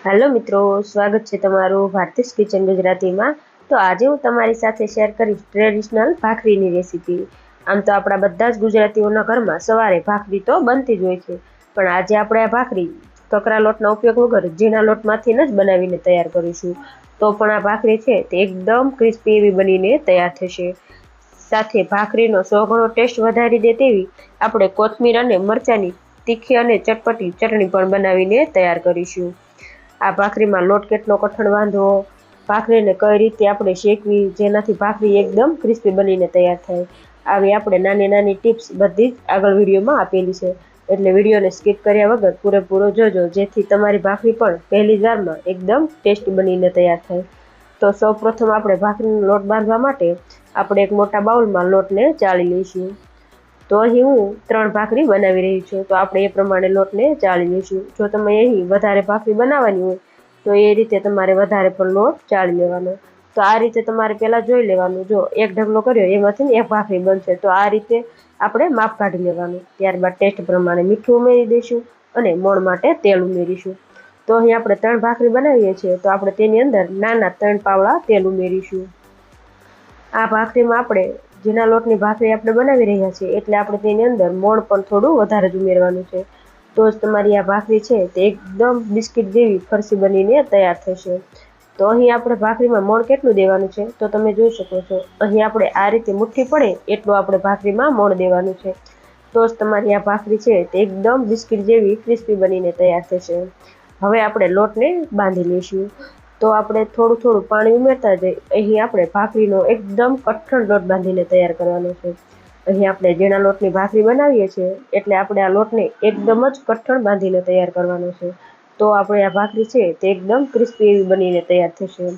Hello મિત્રો, સ્વાગત છે તમારું ભારતીશ કિચન ગુજરાતીમાં. તો આજે હું તમારી સાથે શેર કરીશ ટ્રેડિશનલ ભાખરીની રેસીપી આમ તો આપણા બધા જ ગુજરાતીઓના ઘરમાં સવારે ભાખરી તો બનતી જ હોય છે. પણ આજે આપણે આ ભાખરી કકરા લોટનો ઉપયોગ વગર ઝીણા લોટમાંથી જ બનાવીને તૈયાર કરીશું. તો પણ આ ભાખરી છે તે એકદમ ક્રિસ્પી એવી બનીને તૈયાર થશે. સાથે ભાખરીનો સો ઘણો ટેસ્ટ વધારી દે તેવી આપણે કોથમીર અને મરચાંની તીખી અને ચટપટી ચટણી પણ બનાવીને તૈયાર કરીશું. આ ભાખરીમાં લોટ કેટલો કઠણ બાંધવો ભાખરીને કઈ રીતે આપણે શેકવી? જેનાથી ભાખરી એકદમ ક્રિસ્પી બનીને તૈયાર થાય. આવી આપણે નાની નાની ટિપ્સ બધી જ આગળ વિડીયોમાં આપેલી છે. એટલે વિડીયોને સ્કીપ કર્યા વગર પૂરેપૂરો જોજો, જેથી તમારી ભાખરી પણ પહેલી જારમાં એકદમ ટેસ્ટી બનીને તૈયાર થાય. તો સૌપ્રથમ આપણે ભાખરીનો લોટ બાંધવા માટે આપણે એક મોટા બાઉલમાં લોટને ચાળી લઈશું. તો અહીં હું ત્રણ ભાખરી બનાવી રહી છું. તો આપણે એ પ્રમાણે લોટને ચાળી લઈશું જો તમે અહીં વધારે ભાખરી બનાવવાની હોય, તો એ રીતે તમારે વધારે પણ લોટ ચાળી લેવાનો. તો આ રીતે તમારે પહેલાં જોઈ લેવાનું. જો એક ઢગલો કર્યો, એમાંથી એક ભાખરી બનશે. તો આ રીતે આપણે માપ કાઢી લેવાનું. ત્યારબાદ ટેસ્ટ પ્રમાણે મીઠું ઉમેરી દઈશું અને મોણ માટે તેલ ઉમેરીશું. તો અહીં આપણે ત્રણ ભાખરી બનાવીએ છીએ. તો આપણે તેની અંદર નાના ત્રણ પાવડા તેલ ઉમેરીશું. આ ભાખરીમાં આપણે જેના લોટની ભાખરી આપણે બનાવી રહ્યા છીએ, એટલે આપણે તેની અંદર મોણ પણ થોડું વધારે જ ઉમેરવાનું છે. તો જ તમારી આ ભાખરી છે તે એકદમ બિસ્કિટ જેવી ફરસી બનીને તૈયાર થશે. તો અહીં આપણે ભાખરીમાં મોણ કેટલું દેવાનું છે? તો તમે જોઈ શકો છો, અહીં આપણે આ રીતે મુઠ્ઠી પડે એટલું આપણે ભાખરીમાં મોણ દેવાનું છે. તો જ તમારી આ ભાખરી છે તે એકદમ બિસ્કિટ જેવી ક્રિસ્પી બનીને તૈયાર થશે. હવે આપણે લોટને બાંધી લઈશું. તો આપણે થોડું થોડું પાણી ઉમેરતા જઈએ. અહીં આપણે ભાખરીનો એકદમ કઠણ લોટ બાંધીને તૈયાર કરવાનો છે. અહીં આપણે જેના લોટની ભાખરી બનાવીએ છીએ, એટલે આપણે આ લોટને એકદમ જ કઠણ બાંધીને તૈયાર કરવાનો છે. તો આપણે આ ભાખરી છે તે એકદમ ક્રિસ્પી એવી બનીને તૈયાર થશે.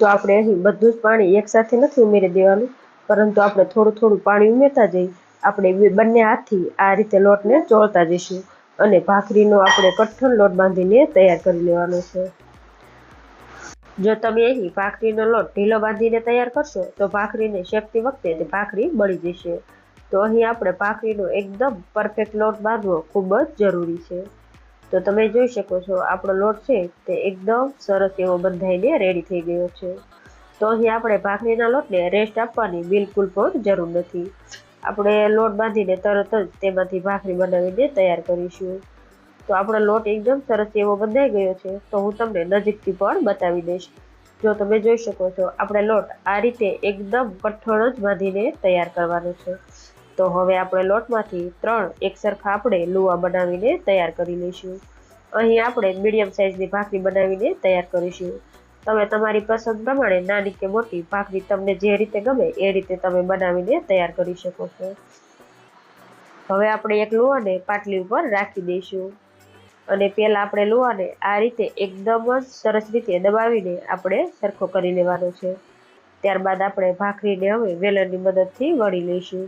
તો આપણે અહીં બધું જ પાણી એકસાથે નથી ઉમેરી દેવાનું, પરંતુ આપણે થોડું થોડું પાણી ઉમેરતા જઈ આપણે બંને હાથથી આ રીતે લોટને ચોળતા જઈશું અને ભાખરીનો આપણે કઠણ લોટ બાંધીને તૈયાર કરી લેવાનો છે. જો તમે અહીં ભાખરીનો લોટ ઢીલો બાંધીને તૈયાર કરશો, તો ભાખરીને શેકતી વખતે ભાખરી બળી જશે. તો અહીં આપણે ભાખરીનો એકદમ પરફેક્ટ લોટ બાંધવો ખૂબ જ જરૂરી છે. તો તમે જોઈ શકો છો, આપણો લોટ છે તે એકદમ સરસ એવો બંધાઈને રેડી થઈ ગયો છે. તો અહીં આપણે ભાખરીના લોટને રેસ્ટ આપવાની બિલકુલ પણ જરૂર નથી. આપણે લોટ બાંધીને તરત જ તેમાંથી ભાખરી બનાવીને તૈયાર કરીશું. તો આપણો લોટ એકદમ સરસ એવો બંધાઈ ગયો છે. તો હું તમને નજીકથી પણ બતાવી દઈશ. જો તમે જોઈ શકો છો, આપણે લોટ આ રીતે એકદમ કઠણ જ બાંધીને તૈયાર કરવાનો છે. તો હવે આપણે લોટમાંથી ત્રણ એકસરખા આપણે લુવા બનાવીને તૈયાર કરી લઈશું. અહીં આપણે મીડિયમ સાઇઝની ભાખરી બનાવીને તૈયાર કરીશું. તમે તમારી પસંદ પ્રમાણે નાની કે મોટી ભાખરી તમને જે રીતે ગમે એ રીતે તમે બનાવીને તૈયાર કરી શકો છો. હવે આપણે એક લુવાને પાટલી ઉપર રાખી દઈશું. અને પહેલાં આપણે લોહાને આ રીતે એકદમ જ સરસ રીતે દબાવીને આપણે સરખો કરી લેવાનો છે. ત્યારબાદ આપણે ભાખરીને હવે વેલણની મદદથી વળી લઈશું.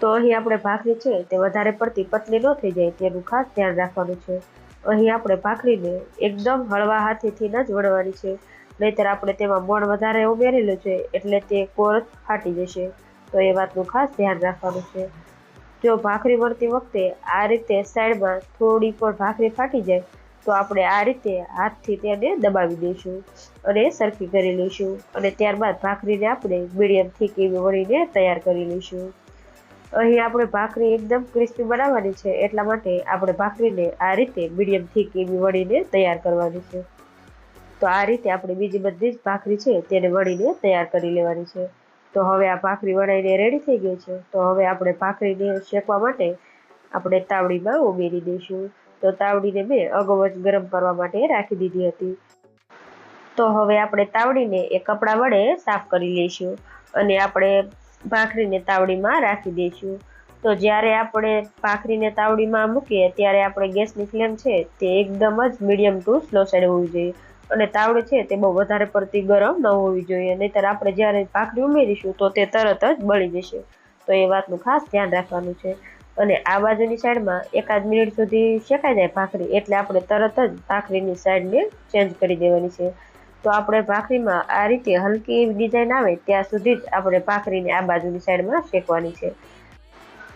તો અહીં આપણે ભાખરી છે તે વધારે પડતી પતલી ન થઈ જાય તેનું ખાસ ધ્યાન રાખવાનું છે. અહીં આપણે ભાખરીને એકદમ હળવા હાથેથી જ વળવાની છે. નહીતર આપણે તેમાં મોણ વધારે ઉમેરેલું છે એટલે તે કોરસ ફાટી જશે. તો એ વાતનું ખાસ ધ્યાન રાખવાનું છે. જો ભાખરી વળતી વખતે આ રીતે સાઈડમાં થોડી પણ ભાખરી ફાટી જાય, તો આપણે આ રીતે હાથથી તેને દબાવી દઈશું અને સરખી કરી લઈશું અને ત્યારબાદ ભાખરીને આપણે મીડિયમ થીક એવી વળીને તૈયાર કરી લઈશું. અહીં આપણે ભાખરી એકદમ ક્રિસ્પી બનાવવાની છે, એટલા માટે આપણે ભાખરીને આ રીતે મીડિયમ થીક એવી વળીને તૈયાર કરવાની છે. તો આ રીતે આપણે બીજી બધી જ ભાખરી છે, તેને વળીને તૈયાર કરી લેવાની છે. તો હવે આ ભાખરી વણાઈને રેડી થઈ ગઈ છે. તો હવે આપણે ભાખરીને શેકવા માટે આપણે તાવડીમાં ઉમેરી દઈશું. તો તાવડીને મેં અગાઉ ગરમ કરવા માટે રાખી દીધી હતી. તો હવે આપણે તાવડીને એ કપડાં વડે સાફ કરી લઈશું અને આપણે ભાખરીને તાવડીમાં રાખી દઈશું. તો જ્યારે આપણે ભાખરીને તાવડીમાં મૂકીએ, ત્યારે આપણે ગેસની ફ્લેમ છે તે એકદમ જ મીડિયમ ટુ સ્લો સાઈડ હોવી જોઈએ. અને તાવડી છે તે બહુ વધારે પડતી ગરમ ન હોવી જોઈએ. નહીતર આપણે જ્યારે ભાખરી ઉમેરીશું તો તે તરત જ બળી જશે. તો એ વાતનું ખાસ ધ્યાન રાખવાનું છે. અને આ બાજુની સાઈડમાં એકાદ મિનિટ સુધી શેકાઈ જાય ભાખરી, એટલે આપણે તરત જ ભાખરીની સાઈડને ચેન્જ કરી દેવાની છે. તો આપણે ભાખરીમાં આ રીતે હલકી એવી ડિઝાઇન આવે ત્યાં સુધી જ આપણે ભાખરીને આ બાજુની સાઈડમાં શેકવાની છે.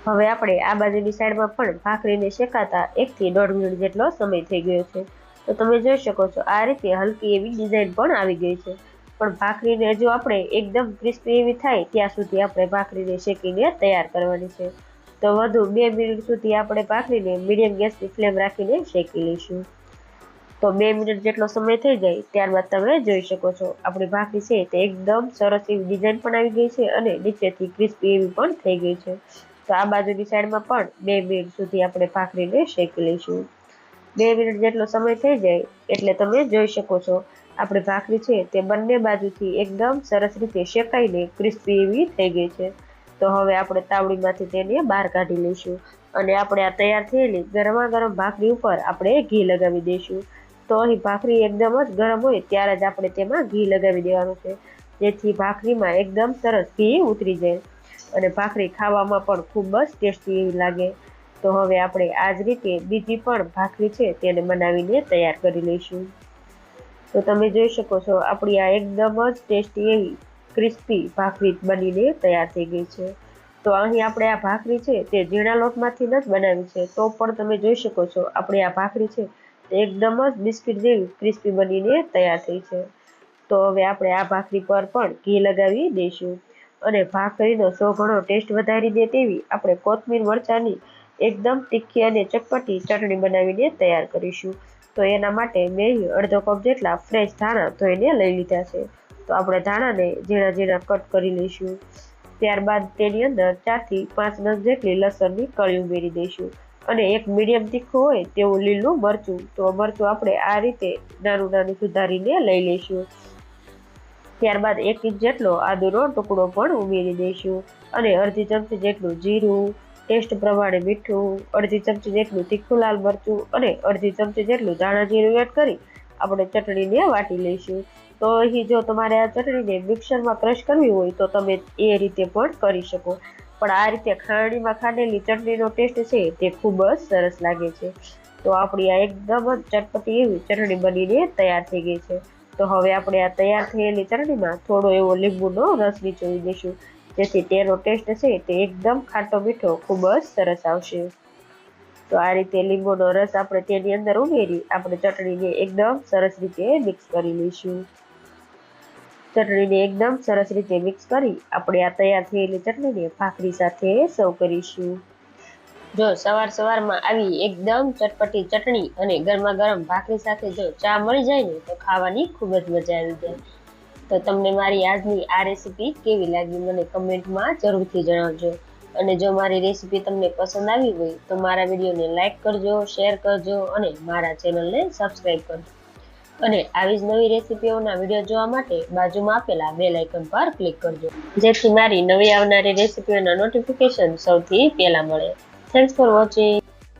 હવે આપણે આ બાજુની સાઈડમાં પણ ભાખરીને શેકાતા એકથી દોઢ મિનિટ જેટલો સમય થઈ ગયો છે. તો તમે જોઈ શકો છો, આ રીતે હલકી એવી ડિઝાઇન પણ આવી ગઈ છે. પણ ભાખરીને જો આપણે એકદમ ક્રિસ્પી એવી થાય, ત્યાં સુધી આપણે ભાખરીને શેકીને તૈયાર કરવાની છે. તો વધુ બે મિનિટ સુધી આપણે ભાખરીને મીડિયમ ગેસની ફ્લેમ રાખીને શેકી લઈશું. તો બે મિનિટ જેટલો સમય થઈ જાય, ત્યારબાદ તમે જોઈ શકો છો, આપણી ભાખરી છે તે એકદમ સરસ એવી ડિઝાઇન પણ આવી ગઈ છે અને નીચેથી ક્રિસ્પી એવી પણ થઈ ગઈ છે. તો આ બાજુની સાઈડમાં પણ બે મિનિટ સુધી આપણે ભાખરીને શેકી લઈશું. બે મિનિટ જેટલો સમય થઈ જાય એટલે તમે જોઈ શકો છો. આપણી ભાખરી છે તે બંને બાજુથી એકદમ સરસ રીતે શેકાઈને ક્રિસ્પી એવી થઈ ગઈ છે. તો હવે આપણે તાવડીમાંથી તેને બહાર કાઢી લઈશું અને આપણે આ તૈયાર થયેલી ગરમા ગરમ ભાખરી ઉપર આપણે ઘી લગાવી દઈશું. તો અહીં ભાખરી એકદમ જ ગરમ હોય ત્યારે જ આપણે તેમાં ઘી લગાવી દેવાનું છે. જેથી ભાખરીમાં એકદમ સરસ ઘી ઉતરી જાય અને ભાખરી ખાવામાં પણ ખૂબ જ ટેસ્ટી એવી લાગે. તો હવે આપણે આ જ રીતે બીજી પણ ભાખરી છે તેને બનાવીને તૈયાર કરી લઈશું. તો તમે જોઈ શકો છો, આપણી આ એકદમ જ ટેસ્ટી એવી ક્રિસ્પી ભાખરી બનીને તૈયાર થઈ ગઈ છે. તો અહીં આપણે આ ભાખરી છે તે ઝીણા લોટમાંથી જ બનાવી છે. તો પણ તમે જોઈ શકો છો, આપણી આ ભાખરી છે તે એકદમ જ બિસ્કિટ જેવી ક્રિસ્પી બનીને તૈયાર થઈ છે. તો હવે આપણે આ ભાખરી પર પણ ઘી લગાવી દઈશું. અને ભાખરીનો સો ઘણો ટેસ્ટ વધારી દે તેવી આપણે કોથમીર મરચાંની એકદમ તીખી અને ચટપટી ચટણી બનાવીને તૈયાર કરીશું. તો એના માટે મેં અડધો કપ જેટલા ફ્રેશ ધાણા ધોઈને લઈ લીધા છે. તો આપણે ધાણાને ઝીણા ઝીણા કટ કરી લઈશું. ત્યારબાદ તેની અંદર ચારથી પાંચ નંગ જેટલી લસણની કળી ઉમેરી દઈશું. અને એક મીડિયમ તીખું હોય તેવું લીલું મરચું, તો મરચું આપણે આ રીતે નાનું નાનું સુધારીને લઈ લઈશું. ત્યારબાદ એક ઇંચ જેટલો આદુનો ટુકડો પણ ઉમેરી દઈશું. અને અડધી ચમચી જેટલું જીરું ટેસ્ટ પ્રમાણે મીઠું, અડધી ચમચી જેટલું તીખું લાલ મરચું અને અડધી ચમચી જેટલું ધાણા જીરું એડ કરી આપણે ચટણીને વાટી લઈશું. તો અહીં જો તમારે આ ચટણીને મિક્સરમાં ક્રશ કરવી હોય તો તમે એ રીતે પણ કરી શકો. પણ આ રીતે ખાંડીમાં ખાંડેલી ચટણીનો ટેસ્ટ છે તે ખૂબ જ સરસ લાગે છે. તો આપણી આ એકદમ જ ચટપટી એવી ચટણી બનીને તૈયાર થઈ ગઈ છે. તો હવે આપણે આ તૈયાર થયેલી ચટણીમાં થોડો એવો લીંબુનો રસ નીચોવી દઈશું. જેથી તેનો ટેસ્ટ છે તે એકદમ ખાટો મીઠો ખૂબ જ સરસ આવશે. તો આ રીતે લીંબુનો રસ આપણે તેની અંદર ઉમેરી આપણે ચટણીને એકદમ સરસ રીતે મિક્સ કરી લઈશું. ચટણીને એકદમ સરસ રીતે મિક્સ કરી આપણે આ તૈયાર થયેલી ચટણીને ભાખરી સાથે સર્વ કરીશું. જો સવાર સવારમાં આવી એકદમ ચટપટી ચટણી અને ગરમા ગરમ ભાખરી સાથે જો ચા મળી જાય ને તો ખાવાની ખૂબ જ મજા આવી જાય. તો તમને મારી આજની આ રેસીપી કેવી લાગી મને કમેન્ટમાં જરૂરથી જણાવજો. અને જો મારી રેસીપી તમને પસંદ આવી હોય તો મારા વિડીયોને લાઇક કરજો શેર કરજો અને મારા ચેનલને સબસ્ક્રાઈબ કરજો. અને આવી જ નવી રેસીપીઓના વીડિયો જોવા માટે બાજુમાં આપેલા બે લાઇકન પર ક્લિક કરજો. જેથી મારી નવી આવનારી રેસીપીઓના નોટિફિકેશન સૌથી પહેલાં મળે. Thanks for watching